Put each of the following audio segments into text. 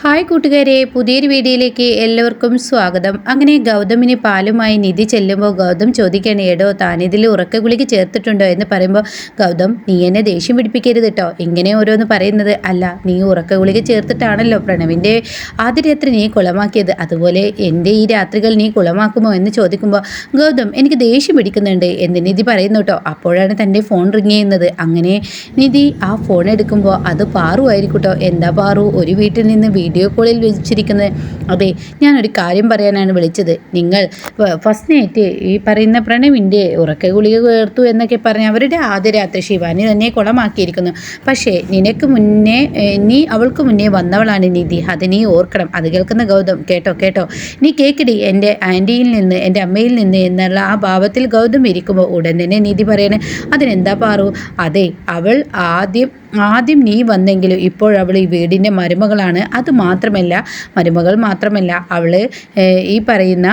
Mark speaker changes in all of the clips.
Speaker 1: Hi കൂട്ടുകാരെ പുതിയൊരു വീഡിയോയിലേക്ക് എല്ലാവർക്കും സ്വാഗതം. അങ്ങനെ ഗൗതമിന് പാലുമായി നിധി ചെല്ലുമ്പോൾ ഗൗതം ചോദിക്കണേ ഏടോ താനിതിൽ ഉറക്ക ഗുളിക്ക് ചേർത്തിട്ടുണ്ടോ? എന്ന് പറയുമ്പോൾ ഗൗതം നീ എന്നെ ദേഷ്യം പിടിപ്പിക്കരുത് കേട്ടോ ഇങ്ങനെ ഓരോന്ന് പറയുന്നത് അല്ല നീ ഉറക്ക ഗുളിക ചേർത്തിട്ടാണല്ലോ പ്രണവിന്റെ ആദ്യ രാത്രി നീ കുളമാക്കിയത്. അതുപോലെ എന്റെ ഈ രാത്രികൾ നീ കുളമാക്കുമോ? എന്ന് ചോദിക്കുമ്പോൾ ഗൗതം എനിക്ക് ദേഷ്യം പിടിക്കുന്നുണ്ട് എന്ന് നിധി പറയുന്നു കേട്ടോ അപ്പോഴാണ് തന്റെ ഫോൺ റിങ് ചെയ്യുന്നത്. അങ്ങനെ നിധി ആ ഫോൺ എടുക്കുമ്പോൾ അത് പാറു ആയിരിക്കും കേട്ടോ എന്താ പാറു? ഒരു വീട്ടിൽ നിന്ന് വീഡിയോ കോളിൽ വിളിച്ചിരിക്കുന്നത് അതെ ഞാനൊരു കാര്യം പറയാനാണ് വിളിച്ചത്. നിങ്ങൾ ഫസ്റ്റ് നൈറ്റ് ഈ പറയുന്ന പ്രണവിന്റെ ഉറക്ക ഗുളിക ഉയർത്തു എന്നൊക്കെ പറഞ്ഞ് അവരുടെ ആദ്യ രാത്രി ശിവാനി തന്നെ കുളമാക്കിയിരിക്കുന്നു. പക്ഷേ നിനക്ക് മുന്നേ നീ അവൾക്ക് മുന്നേ വന്നവളാണ് നിധി. അത് നീ ഓർക്കണം. അത് കേൾക്കുന്ന ഗൗതം. കേട്ടോ കേട്ടോ. നീ കേക്കടി എന്റെ ആന്റിയിൽ നിന്ന് എന്റെ അമ്മയിൽ നിന്ന് എന്നുള്ള ആ ഭാവത്തിൽ ഗൗതം ഇരിക്കുമ്പോൾ ഉടൻ തന്നെ നിധി പറയണേ അതിനെന്താ പാറു? അതെ അവൾ ആദ്യം ആദ്യം നീ വന്നെങ്കിലും ഇപ്പോൾ അവൾ ഈ വീടിന്റെ മരുമകളാണ്. അത് മാത്രമല്ല മരുമകൾ മാത്രമല്ല അവൾ ഈ പറയുന്ന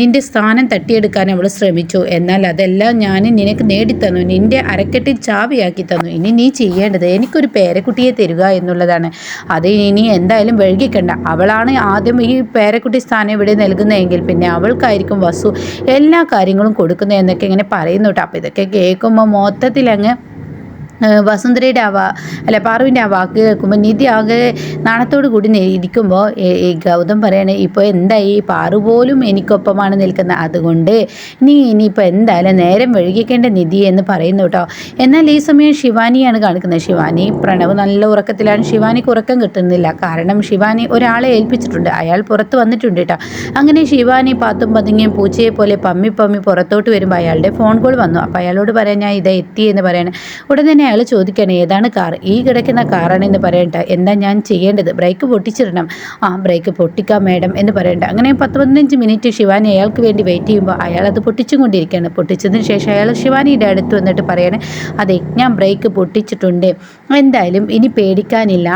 Speaker 1: നിന്റെ സ്ഥാനം തട്ടിയെടുക്കാൻ അവൾ ശ്രമിച്ചു. എന്നാൽ അതെല്ലാം ഞാൻ നിനക്ക് നേടിത്തന്നു. നിന്റെ അരക്കെട്ടിൽ ചാവിയാക്കി തന്നു. ഇനി നീ ചെയ്യേണ്ടത് എനിക്കൊരു പേരക്കുട്ടിയെ തരിക എന്നുള്ളതാണ്. അത് ഇനി എന്തായാലും വഴുകിക്കണ്ട അവളാണ് ആദ്യം ഈ പേരക്കുട്ടി സ്ഥാനം ഇവിടെ നൽകുന്നതെങ്കിൽ പിന്നെ അവൾക്കായിരിക്കും വസു എല്ലാ കാര്യങ്ങളും കൊടുക്കുന്നത് എന്നൊക്കെ ഇങ്ങനെ പറയുന്നു കേട്ടോ അപ്പോൾ ഇതൊക്കെ കേൾക്കുമ്പോൾ മൊത്തത്തിൽ അങ്ങ് വസുന്ധരയുടെ ആ വാ അല്ല പാറുവിന്റെ ആ വാക്ക് കേൾക്കുമ്പോൾ നിധി ആകെ നാണത്തോട് കൂടി ഇരിക്കുമ്പോൾ ഈ ഗൗതം പറയാണ് ഇപ്പോൾ എന്തായി? പാറു പോലും എനിക്കൊപ്പമാണ് നിൽക്കുന്നത് അതുകൊണ്ട് നീ ഇനിയിപ്പോൾ എന്തായാലും നേരം വഴുകിക്കേണ്ട നിധി എന്ന് പറയുന്നു കേട്ടോ എന്നാൽ ഈ സമയം ശിവാനിയാണ് കാണിക്കുന്നത്. ശിവാനി പ്രണവ് നല്ല ഉറക്കത്തിലാണ്. ശിവാനിക്ക് ഉറക്കം കിട്ടുന്നില്ല. കാരണം ശിവാനി ഒരാളെ ഏൽപ്പിച്ചിട്ടുണ്ട്. അയാൾ പുറത്ത് വന്നിട്ടുണ്ട് കേട്ടോ അങ്ങനെ ശിവാനി പാത്തും പതുങ്ങിയും പൂച്ചയെ പോലെ പമ്മി പമ്മി പുറത്തോട്ട് വരുമ്പോൾ അയാളുടെ ഫോൺ കോൾ വന്നു. അപ്പോൾ അയാളോട് പറയാൻ ഞാൻ ഇതാ എത്തി എന്ന് പറയുന്നത് ഉടനെ അയാൾ ചോദിക്കുകയാണ് ഏതാണ് കാർ? ഈ കിടക്കുന്ന കാറാണെന്ന് പറയണ്ട. എന്താ ഞാൻ ചെയ്യേണ്ടത്? ബ്രേക്ക് പൊട്ടിച്ചിടണം. ആ ബ്രേക്ക് പൊട്ടിക്കാം മാഡം എന്ന് പറയണ്ട. അങ്ങനെ പത്ത് പതിനഞ്ച് മിനിറ്റ് ശിവാനി അയാൾക്ക് വേണ്ടി വെയിറ്റ് ചെയ്യുമ്പോൾ അയാൾ അത് പൊട്ടിച്ചും കൊണ്ടിരിക്കുകയാണ്. പൊട്ടിച്ചതിന് ശേഷം അയാൾ ശിവാനിയുടെ അടുത്ത് വന്നിട്ട് പറയണേ അതെ ഞാൻ ബ്രേക്ക് പൊട്ടിച്ചിട്ടുണ്ട്. എന്തായാലും ഇനി പേടിക്കാനില്ല.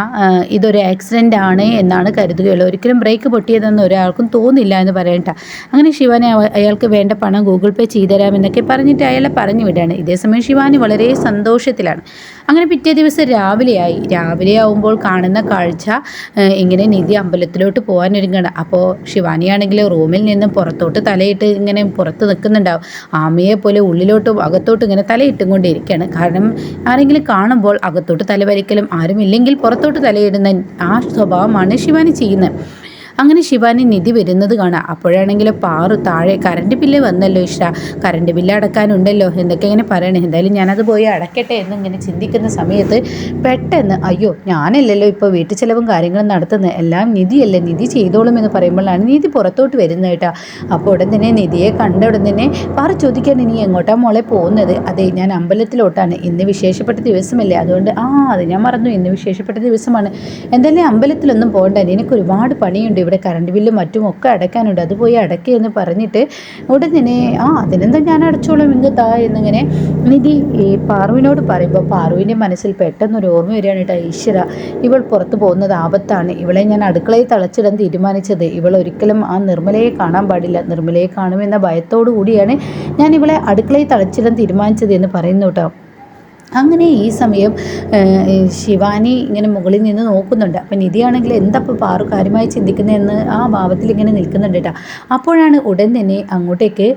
Speaker 1: ഇതൊരു ആക്സിഡന്റ് ആണ് എന്നാണ് കരുതുകയുള്ളൂ. ഒരിക്കലും ബ്രേക്ക് പൊട്ടിയതെന്ന് ഒരാൾക്കും തോന്നില്ല എന്ന് പറയണ്ട. അങ്ങനെ ശിവാനി അയാൾക്ക് വേണ്ട പണം ഗൂഗിൾ പേ ചെയ്തുതരാമെന്നൊക്കെ പറഞ്ഞിട്ട് അയാളെ പറഞ്ഞു വിടുകയാണ്. ഇതേസമയം ശിവാനി വളരെ സന്തോഷത്തിലാണ്. അങ്ങനെ പിറ്റേ ദിവസം രാവിലെയായി. രാവിലെ ആവുമ്പോൾ കാണുന്ന കാഴ്ച ഇങ്ങനെ നിധി അമ്പലത്തിലോട്ട് പോകാൻ ഒരുങ്ങണം അപ്പോൾ ശിവാനിയാണെങ്കിൽ റൂമിൽ നിന്ന് പുറത്തോട്ട് തലയിട്ട് ഇങ്ങനെ പുറത്ത് നിൽക്കുന്നുണ്ടാവും. ആമയെ പോലെ ഉള്ളിലോട്ടും അകത്തോട്ടും ഇങ്ങനെ തലയിട്ടും കൊണ്ടിരിക്കുകയാണ് കാരണം ആരെങ്കിലും കാണുമ്പോൾ അകത്തോട്ട് തലവരിക്കലും ആരുമില്ലെങ്കിൽ പുറത്തോട്ട് തലയിടുന്ന ആ സ്വഭാവമാണ് ശിവാനി ചെയ്യുന്നത്. അങ്ങനെ ശിവാനി നിധി വരുന്നത് കാണാം. അപ്പോഴാണെങ്കിൽ പാറു താഴെ കറണ്ട് ബില്ല് വന്നല്ലോ ഇഷ്ട. കറണ്ട് ബില്ല് അടക്കാനുണ്ടല്ലോ എന്തൊക്കെ ഇങ്ങനെ പറയണേ. എന്തായാലും ഞാനത് പോയി അടക്കട്ടെ എന്ന് ഇങ്ങനെ ചിന്തിക്കുന്ന സമയത്ത് പെട്ടെന്ന് അയ്യോ ഞാനല്ലല്ലോ ഇപ്പോൾ വീട്ടു ചിലവും കാര്യങ്ങളും നടത്തുന്നത് എല്ലാം നിധിയല്ലേ. നിധി ചെയ്തോളും എന്ന് പറയുമ്പോഴാണ് നിധി പുറത്തോട്ട് വരുന്നത് കേട്ടോ. അപ്പോൾ ഉടൻ തന്നെ നിധിയെ കണ്ട ഉടൻ തന്നെ പാറു ചോദിക്കാൻ ഇനി എങ്ങോട്ടാ മോളെ പോകുന്നത്? അതെ ഞാൻ അമ്പലത്തിലോട്ടാണ്. ഇന്ന് വിശേഷപ്പെട്ട ദിവസമല്ലേ. അതുകൊണ്ട് ആ അത് ഞാൻ മറന്നു. ഇന്ന് വിശേഷപ്പെട്ട ദിവസമാണ്. എന്തായാലും അമ്പലത്തിലൊന്നും പോകണ്ട. നിനക്ക് ഒരുപാട് പണിയുണ്ട് ഇവിടെ. കറണ്ട് ബില്ലും മറ്റും ഒക്കെ അടയ്ക്കാനുണ്ട്. അത് പോയി അടയ്ക്കുക എന്ന് പറഞ്ഞിട്ട് ഉടൻ തന്നെ ആ അതിനെന്താ ഞാൻ അടച്ചോളാം ഇങ്ങ് താ എന്നിങ്ങനെ നിധി ഈ പാറുവിനോട് പറയുമ്പോൾ പാറുവിന്റെ മനസ്സിൽ പെട്ടെന്നൊരു ഓർമ്മ വരികയാണ് കേട്ടോ ഈശ്വര ഇവൾ പുറത്ത് പോകുന്നത് ആപത്താണ്. ഇവളെ ഞാൻ അടുക്കളയിൽ തളച്ചിടാൻ തീരുമാനിച്ചത്. ഇവൾ ഒരിക്കലും ആ നിർമ്മലയെ കാണാൻ പാടില്ല. നിർമ്മലയെ കാണുമെന്ന ഭയത്തോടു കൂടിയാണ് ഞാൻ ഇവളെ അടുക്കളയിൽ തളച്ചിടാൻ തീരുമാനിച്ചത് എന്ന് പറയുന്നു കേട്ടോ. അങ്ങനെ ഈ സമയം ശിവാനി ഇങ്ങനെ മുകളിൽ നിന്ന് നോക്കുന്നുണ്ട്. അപ്പം നിധിയാണെങ്കിൽ എന്തപ്പോൾ പാറു കാര്യമായി ചിന്തിക്കുന്നതെന്ന് ആ ഭാവത്തിൽ ഇങ്ങനെ നിൽക്കുന്നുണ്ട് കേട്ടോ അപ്പോഴാണ് ഉടൻ തന്നെ അങ്ങോട്ടേക്ക്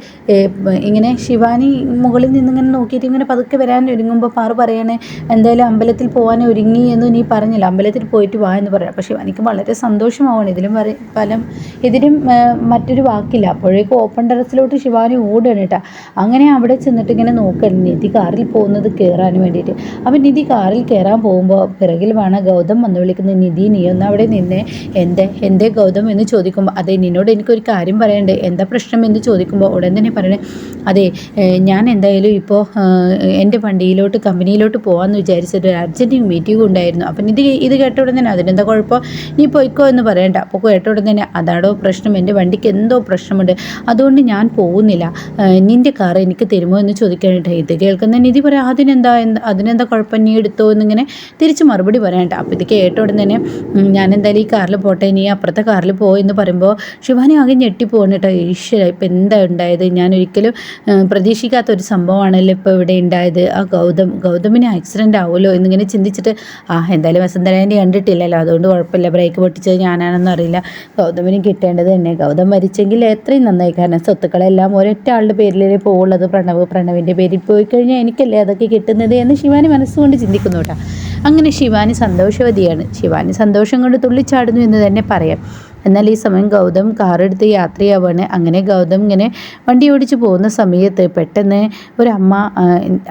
Speaker 1: ഇങ്ങനെ ശിവാനി മുകളിൽ നിന്ന് ഇങ്ങനെ നോക്കിയിട്ട് ഇങ്ങനെ പതുക്കെ വരാൻ ഒരുങ്ങുമ്പോൾ പാറു പറയണേ എന്തായാലും അമ്പലത്തിൽ പോകാൻ ഒരുങ്ങി എന്ന് നീ പറഞ്ഞില്ല. അമ്പലത്തിൽ പോയിട്ട് വാ എന്ന് പറയാം അപ്പോൾ ശിവാനിക്ക് വളരെ സന്തോഷമാവാണ്. ഇതിലും പലം ഇതിലും മറ്റൊരു വാക്കില്ല. അപ്പോഴേക്കും ഓപ്പൺ ടെറസിലോട്ട് ശിവാനി ഓടുകയാണ് കേട്ടോ അങ്ങനെ അവിടെ ചെന്നിട്ട് ഇങ്ങനെ നോക്കണം നിധി കാറിൽ പോകുന്നത് കയറാൻ വേണ്ടിയിട്ട്. അപ്പം നിധി കാറിൽ കയറാൻ പോകുമ്പോൾ പിറകിൽ വേണം ഗൗതം വന്ന് വിളിക്കുന്നത് നിധി നീ ഒന്ന് അവിടെ നിന്നെ. എന്റെ എന്തേ ഗൗതം എന്ന് ചോദിക്കുമ്പോൾ അതെ നിന്നോട് എനിക്കൊരു കാര്യം പറയണ്ടേ എന്താ പ്രശ്നം എന്ന് ചോദിക്കുമ്പോൾ ഉടൻ തന്നെ പറയണേ അതെ ഞാൻ എന്തായാലും ഇപ്പോൾ എന്റെ വണ്ടിയിലോട്ട് കമ്പനിയിലോട്ട് പോകാമെന്ന് വിചാരിച്ചിട്ട് ഒരു അർജന്റ് മീറ്റിംഗ് ഉണ്ടായിരുന്നു. അപ്പം നിധി ഇത് കേട്ട ഉടൻ തന്നെ അതിനെന്താ കുഴപ്പം? നീ പോയിക്കോ എന്ന് പറയണ്ട. അപ്പോൾ കേട്ട ഉടൻ തന്നെ അതാണോ പ്രശ്നം? എന്റെ വണ്ടിക്ക് എന്തോ പ്രശ്നമുണ്ട്. അതുകൊണ്ട് ഞാൻ പോകുന്നില്ല. നിന്റെ കാർ എനിക്ക് തരുമോ എന്ന് ചോദിക്കാനായിട്ട് ഇത് കേൾക്കുന്ന നിധി പറയാം അതിനെന്താ എന്താ അതിനെന്താ കുഴപ്പം? നീ എടുത്തോ എന്നിങ്ങനെ തിരിച്ച് മറുപടി പറയണ്ട. അപ്പോൾ ഇത് കേട്ട ഉടൻ തന്നെ ഞാൻ എന്തായാലും ഈ കാറിൽ പോട്ടെ നീ അപ്പുറത്തെ കാറിൽ പോയെന്ന് പറയുമ്പോൾ ശിവാനി ആകെ ഞെട്ടിപ്പോകണം കേട്ടോ. ഈശ്വര ഇപ്പം എന്താ ഉണ്ടായത്? ഞാൻ ഒരിക്കലും പ്രതീക്ഷിക്കാത്ത ഒരു സംഭവമാണല്ലോ ഇപ്പോൾ ഇവിടെ ഉണ്ടായത്. ആ ഗൗതം ഗൗതമിന് ആക്സിഡന്റ് ആവുമല്ലോ എന്നിങ്ങനെ ചിന്തിച്ചിട്ട് ആ എന്തായാലും വസന്തരായന്റെ കണ്ടിട്ടില്ലല്ലോ. അതുകൊണ്ട് കുഴപ്പമില്ല. ബ്രേക്ക് പൊട്ടിച്ചത് ഞാനാണെന്ന് അറിയില്ല. ഗൗതമിന് കിട്ടേണ്ടത് തന്നെ. ഗൗതം മരിച്ചെങ്കിൽ എത്രയും നന്നായി. കാരണം സ്വത്തുക്കളെല്ലാം ഒരൊറ്റ ആളുടെ പേരിലേ പോകുള്ളത് പ്രണവ് പ്രണവിന്റെ പേരിൽ പോയി കഴിഞ്ഞാൽ എനിക്കല്ലേ അതൊക്കെ കിട്ടുന്നത് എന്ന് ശിവാനി മനസ്സുകൊണ്ട് ചിന്തിക്കുന്നു കേട്ടോ. അങ്ങനെ ശിവാനി സന്തോഷവതിയാണ്. ശിവാനി സന്തോഷം കൊണ്ട് തുള്ളിച്ചാടുന്നു എന്ന് തന്നെ പറയാം. എന്നാൽ ഈ സമയം ഗൗതം കാറെടുത്ത് യാത്രയാവാണ്. അങ്ങനെ ഗൗതം ഇങ്ങനെ വണ്ടി ഓടിച്ച് പോകുന്ന സമയത്ത് പെട്ടെന്ന് ഒരു അമ്മ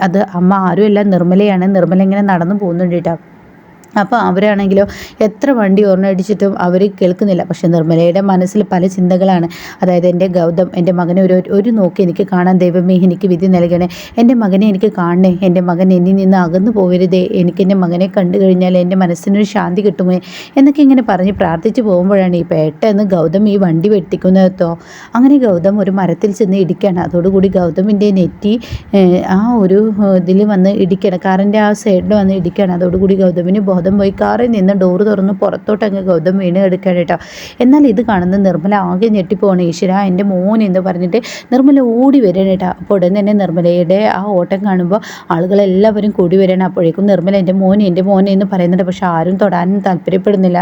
Speaker 1: അത് അമ്മ ആരുമല്ല നിർമ്മലയാണ്. നിർമ്മല ഇങ്ങനെ നടന്നു പോകുന്നുണ്ട് കേട്ടോ. അപ്പോൾ അവരാണെങ്കിലോ എത്ര വണ്ടി ഓർണടിച്ചിട്ടും അവർ കേൾക്കുന്നില്ല. പക്ഷേ നിർമ്മലയുടെ മനസ്സിൽ പല ചിന്തകളാണ്. അതായത് എന്റെ ഗൗതം എന്റെ മകനെ ഒരു ഒരു നോക്കി എനിക്ക് കാണാൻ ദൈവമേ എനിക്ക് വിധി നൽകണേ. എന്റെ മകനെ എനിക്ക് കാണണേ. എന്റെ മകൻ എന്നിൽ നിന്ന് അകന്നു പോകരുതേ. എനിക്ക് എന്റെ മകനെ കണ്ടു കഴിഞ്ഞാൽ എന്റെ മനസ്സിനൊരു ശാന്തി കിട്ടുമേ എന്നൊക്കെ ഇങ്ങനെ പറഞ്ഞ് പ്രാർത്ഥിച്ച് പോകുമ്പോഴാണ് ഈ പെട്ടെന്ന് ഗൗതം ഈ വണ്ടി വെട്ടിക്കുന്നതോ അങ്ങനെ ഗൗതം ഒരു മരത്തിൽ ചെന്ന് ഇടിക്കുകയാണ് അതോടുകൂടി ഗൗതമിന്റെ നെറ്റി ആ ഒരു ഇതിൽ വന്ന് ഇടിക്കണം. കാറിന്റെ ആ സൈഡിൽ വന്ന് ഇടിക്കുകയാണ് അതോടുകൂടി ഗൗതമിന് ബോധം ഗൗതം പോയി കാറിൽ നിന്ന് ഡോറ് തുറന്ന് പുറത്തോട്ട് അങ്ങ് ഗൗതം വീണ് എടുക്കാൻ കേട്ടോ. എന്നാൽ ഇത് കാണുന്ന നിർമ്മല ആകെ ഞെട്ടിപ്പോവാണ്. ഈശ്വര എന്റെ മോൻ എന്ന് പറഞ്ഞിട്ട് നിർമ്മല ഓടി വരണം കേട്ടോ. അപ്പോൾ ഉടൻ തന്നെ നിർമ്മലയുടെ ആ ഓട്ടം കാണുമ്പോൾ ആളുകളെല്ലാവരും കൂടി വരണം അപ്പോഴേക്കും നിർമ്മല എന്റെ മോൻ എന്റെ മോൻ എന്ന് പറയുന്നുണ്ട്. പക്ഷേ ആരും തൊടാനും താല്പര്യപ്പെടുന്നില്ല.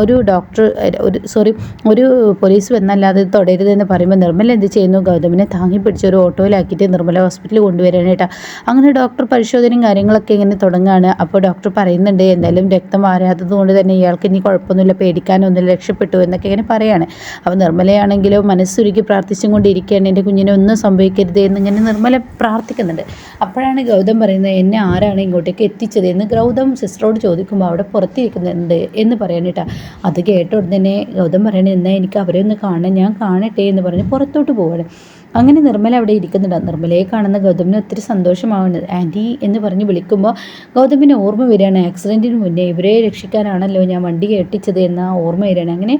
Speaker 1: ഒരു ഡോക്ടർ ഒരു സോറി ഒരു പോലീസ് വന്നല്ലാതെ തൊടരുതെന്ന് പറയുമ്പോൾ നിർമ്മല എന്ത് ചെയ്യുന്നു? ഗൗതമിനെ താങ്ങി പിടിച്ച് ഒരു ഓട്ടോയിലാക്കിയിട്ട് നിർമ്മല ഹോസ്പിറ്റലിൽ കൊണ്ടുവരാനായിട്ടാണ് അങ്ങനെ ഡോക്ടർ പരിശോധനയും കാര്യങ്ങളൊക്കെ ഇങ്ങനെ തുടങ്ങുകയാണ്. അപ്പോൾ ഡോക്ടർ പറയുന്നുണ്ട് എന്തായാലും രക്തം മാറാത്തത് കൊണ്ട് തന്നെ ഇയാൾക്ക് ഇനി കുഴപ്പമൊന്നുമില്ല പേടിക്കാനൊന്നുമില്ല രക്ഷപ്പെട്ടു എന്നൊക്കെ ഇങ്ങനെ പറയാണ്. അപ്പോൾ നിർമ്മലയാണെങ്കിലോ മനസ്സുരുക്കി പ്രാർത്ഥിച്ചും കൊണ്ടിരിക്കുകയാണ് എന്റെ കുഞ്ഞിനെ ഒന്നും സംഭവിക്കരുത് എന്നിങ്ങനെ നിർമ്മല പ്രാർത്ഥിക്കുന്നുണ്ട്. അപ്പോഴാണ് ഗൗതം പറയുന്നത് എന്നെ ആരാണ് ഇങ്ങോട്ടേക്ക് എത്തിച്ചത്? എന്ന് ഗൗതം സിസ്റ്ററോട് ചോദിക്കുമ്പോൾ അവിടെ പുറത്തിരിക്കുന്നുണ്ട് എന്ന് പറയാനിട്ടാ അത് കേട്ട ഉടനെ ഗൗതം പറയണേ എന്നാൽ എനിക്ക് അവരെ ഒന്ന് കാണാൻ ഞാൻ കാണട്ടെ എന്ന് പറഞ്ഞ് പുറത്തോട്ട് പോവാണ്. അങ്ങനെ നിർമ്മല അവിടെ ഇരിക്കുന്നുണ്ട്. നിർമ്മലയെ കാണുന്ന ഗൗതമിന് ഒത്തിരി സന്തോഷമാവുന്നത് ആന്റി എന്ന് പറഞ്ഞ് വിളിക്കുമ്പോൾ ഗൗതമിന് ഓർമ്മ വരികയാണ്. ആക്സിഡന്റിന് മുന്നേ ഇവരെ രക്ഷിക്കാനാണല്ലോ ഞാൻ വണ്ടി കെട്ടിച്ചത് എന്ന ഓർമ്മ വരികയാണ്. അങ്ങനെ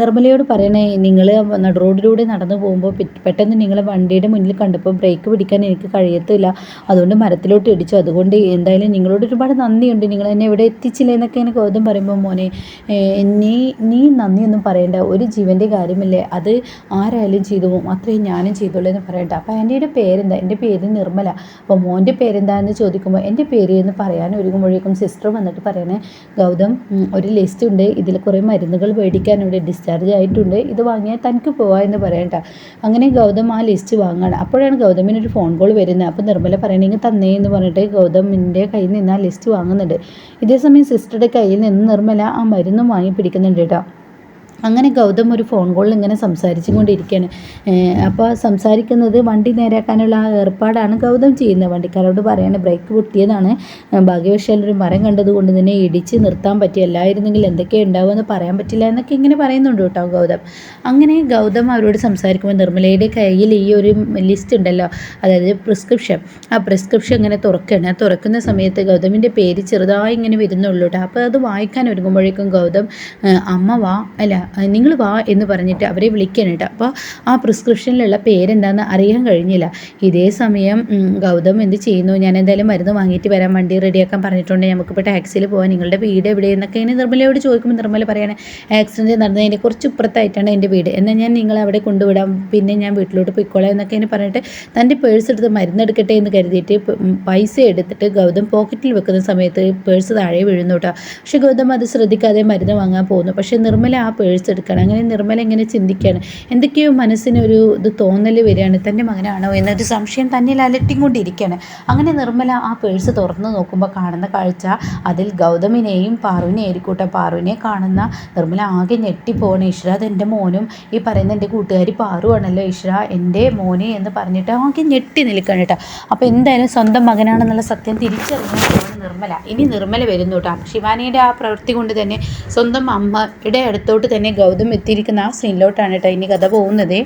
Speaker 1: നിർമ്മലയോട് പറയണേ നിങ്ങൾ റോഡിലൂടെ നടന്നു പോകുമ്പോൾ പെട്ടെന്ന് നിങ്ങളെ വണ്ടിയുടെ മുന്നിൽ കണ്ടപ്പോൾ ബ്രേക്ക് പിടിക്കാൻ എനിക്ക് കഴിയത്തില്ല. അതുകൊണ്ട് മരത്തിലോട്ട് ഇടിച്ചു. അതുകൊണ്ട് എന്തായാലും നിങ്ങളോട് ഒരുപാട് നന്ദിയുണ്ട്. നിങ്ങൾ എന്നെ ഇവിടെ എത്തിച്ചില്ല എന്നൊക്കെ എനിക്ക് ഗൗതം പറയുമ്പോൾ മോനെ നീ നീ നന്ദിയൊന്നും പറയേണ്ട. ഒരു ജീവന്റെ കാര്യമില്ലേ. അത് ആരായാലും ചെയ്തു പോകും. അത്രയും ഞാനും ചെയ്തോളൂ എന്ന് പറയട്ടെ. അപ്പോൾ ആന്റിയുടെ പേരെന്താ? എന്റെ പേര് നിർമ്മല. അപ്പോൾ മോന്റെ പേരെന്താണെന്ന് ചോദിക്കുമ്പോൾ എന്റെ പേര് എന്ന് പറയാൻ ഒരുങ്ങുമ്പോഴേക്കും സിസ്റ്റർ വന്നിട്ട് പറയണേ ഗൗതം ഒരു ലിസ്റ്റ് ഉണ്ട്. ഇതിൽ കുറേ മരുന്നുകൾ മേടിക്കാനുണ്ട് ഡിസ്ചാർജ് ആയിട്ടുണ്ട്. ഇത് വാങ്ങിയാൽ തനിക്ക് പോവാ എന്ന് പറയണ്ട അങ്ങനെ ഗൗതം ആ ലിസ്റ്റ് വാങ്ങണം. അപ്പോഴാണ് ഗൗതമിന് ഒരു ഫോൺ കോൾ വരുന്നത്. അപ്പോൾ നിർമ്മല പറയണെങ്കിൽ തന്നേ എന്ന് പറഞ്ഞിട്ട് ഗൗതമിന്റെ കയ്യിൽ നിന്ന് ആ ലിസ്റ്റ് വാങ്ങുന്നുണ്ട്. ഇതേസമയം സിസ്റ്ററുടെ കയ്യിൽ നിന്ന് നിർമ്മല ആ മരുന്നും വാങ്ങി പിടിക്കുന്നുണ്ട് കേട്ടോ. അങ്ങനെ ഗൗതം ഒരു ഫോൺ കോളിൽ ഇങ്ങനെ സംസാരിച്ചു കൊണ്ടിരിക്കുകയാണ് അപ്പോൾ സംസാരിക്കുന്നത് വണ്ടി നേരാക്കാനുള്ള ആ ഏർപ്പാടാണ് ഗൗതം ചെയ്യുന്നത്. വണ്ടിക്കാരോട് പറയാണ് ബ്രേക്ക് പൊട്ടിയതാണ്. ഭാഗ്യവശാൽ ഒരു മരം കണ്ടതുകൊണ്ട് തന്നെ ഇടിച്ച് നിർത്താൻ പറ്റിയല്ലായിരുന്നെങ്കിൽ എന്തൊക്കെ ഉണ്ടാവുമെന്ന് പറയാൻ പറ്റില്ല എന്നൊക്കെ ഇങ്ങനെ പറയുന്നുണ്ട് കേട്ടോ ഗൗതം. അങ്ങനെ ഗൗതം അവരോട് സംസാരിക്കുമ്പോൾ നിർമ്മലയുടെ കയ്യിൽ ഈ ഒരു ലിസ്റ്റ് ഉണ്ടല്ലോ അതായത് പ്രിസ്ക്രിപ്ഷൻ ആ പ്രിസ്ക്രിപ്ഷൻ ഇങ്ങനെ തുറക്കുകയാണ്. തുറക്കുന്ന സമയത്ത് ഗൗതമിന്റെ പേര് ചെറുതായി ഇങ്ങനെ വരുന്നുള്ളൂ കേട്ടോ. അപ്പോൾ അത് വായിക്കാൻ ഒരുങ്ങുമ്പോഴേക്കും ഗൗതം അമ്മ വാ. അല്ല നിങ്ങൾ വാ എന്ന് പറഞ്ഞിട്ട് അവരെ വിളിക്കണം കേട്ടോ. അപ്പോൾ ആ പ്രിസ്ക്രിപ്ഷനിലുള്ള പേരെന്താണെന്ന് അറിയാൻ കഴിഞ്ഞില്ല. ഇതേ സമയം ഗൗതം എന്ത് ചെയ്യുന്നു? ഞാൻ എന്തായാലും മരുന്ന് വാങ്ങിയിട്ട് വരാൻ വണ്ടി റെഡിയാക്കാൻ പറഞ്ഞിട്ടുണ്ട്. നമുക്കിപ്പോൾ ടാക്സിയിൽ പോകാൻ നിങ്ങളുടെ വീട് എവിടെ എന്നൊക്കെ ഇനി നിർമ്മലയോട് ചോദിക്കുമ്പോൾ നിർമ്മല പറയാണ് ആക്സിഡന്റ് നടന്നതിന്റെ കുറച്ച് ഇപ്പുറത്തായിട്ടാണ് എന്റെ വീട്. എന്നാൽ ഞാൻ നിങ്ങളെ അവിടെ കൊണ്ടുവിടാം. പിന്നെ ഞാൻ വീട്ടിലോട്ട് പോയിക്കോളാം എന്നൊക്കെ ഇനി പറഞ്ഞിട്ട് തന്റെ പേഴ്സ് എടുത്ത് മരുന്നെടുക്കട്ടെ എന്ന് കരുതിയിട്ട് പൈസ എടുത്തിട്ട് ഗൗതം പോക്കറ്റിൽ വെക്കുന്ന സമയത്ത് പേഴ്സ് താഴെ വീഴുന്നു കേട്ടോ. പക്ഷേ ഗൗതം അത് ശ്രദ്ധിക്കാതെ മരുന്ന് വാങ്ങാൻ പോകുന്നു. പക്ഷേ നിർമ്മല ആ പേഴ്സ് എടുക്കണം. അങ്ങനെ നിർമ്മല ഇങ്ങനെ ചിന്തിക്കുകയാണ് എന്തൊക്കെയോ മനസ്സിനൊരു ഇത് തോന്നൽ വരികയാണ്. തന്റെ മകനാണോ എന്നൊരു സംശയം തന്നിൽ അലട്ടിക്കൊണ്ടിരിക്കുകയാണ്. അങ്ങനെ നിർമ്മല ആ പേഴ്സ് തുറന്നു നോക്കുമ്പോൾ കാണുന്ന കാഴ്ച അതിൽ ഗൗതമിനെയും പാറുവിനെയും ആയിരിക്കൂട്ടെ. പാറുവിനെ കാണുന്ന നിർമ്മല ആകെ ഞെട്ടിപ്പോണ ഈശ്വര അതെന്റെ മോനും ഈ പറയുന്ന എന്റെ കൂട്ടുകാരി പാറുവാണല്ലോ ഈശ്വര എന്റെ മോനെ എന്ന് പറഞ്ഞിട്ട് ആകെ ഞെട്ടി നിൽക്കണം കേട്ടോ. അപ്പോൾ എന്തായാലും സ്വന്തം മകനാണെന്നുള്ള സത്യം തിരിച്ചറിഞ്ഞു നിർമ്മല. ഇനി നിർമ്മല വരുന്നു കേട്ടോ. ശിവാനിയുടെ ആ പ്രവൃത്തി കൊണ്ട് തന്നെ സ്വന്തം അമ്മയുടെ അടുത്തോട്ട് തന്നെ ഗൗതം എത്തിയിരിക്കുന്ന ആ സീനിലോട്ടാണ് കേട്ടോ ഇനി കഥ പോകുന്നത്.